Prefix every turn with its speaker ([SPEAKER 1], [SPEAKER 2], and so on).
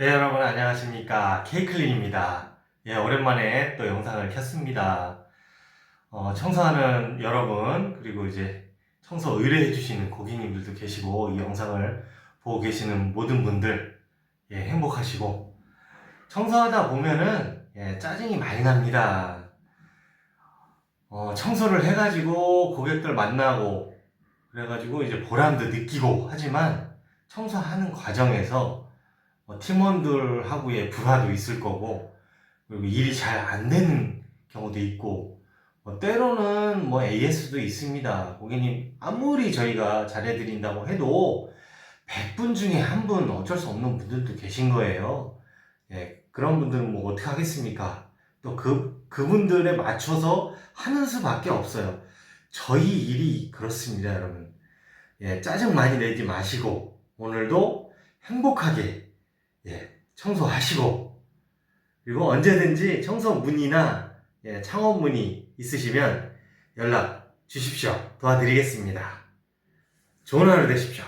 [SPEAKER 1] 네, 여러분 안녕하십니까. 케이클린입니다. 예, 오랜만에 또 영상을 켰습니다. 어, 청소하는 여러분, 그리고 이제 청소 의뢰해 주시는 고객님들도 계시고, 이 영상을 보고 계시는 모든 분들, 예, 행복하시고, 청소하다 보면은, 예, 짜증이 많이 납니다. 어, 청소를 해가지고 고객들 만나고, 그래가지고 이제 보람도 느끼고 하지만, 청소하는 과정에서 뭐 팀원들하고의 불화도 있을 거고 그리고 일이 잘 안 되는 경우도 있고 뭐 때로는 뭐 AS도 있습니다. 고객님 아무리 저희가 잘해드린다고 해도 100분 중에 한 분 어쩔 수 없는 분들도 계신 거예요. 예, 그런 분들은 뭐 어떻게 하겠습니까? 또 그, 그분들에 맞춰서 하는 수밖에 없어요. 저희 일이 그렇습니다, 여러분. 예, 짜증 많이 내지 마시고 오늘도 행복하게 예, 청소하시고 그리고 언제든지 청소 문의나 예, 창업 문의 있으시면 연락 주십시오. 도와드리겠습니다. 좋은 하루 되십시오.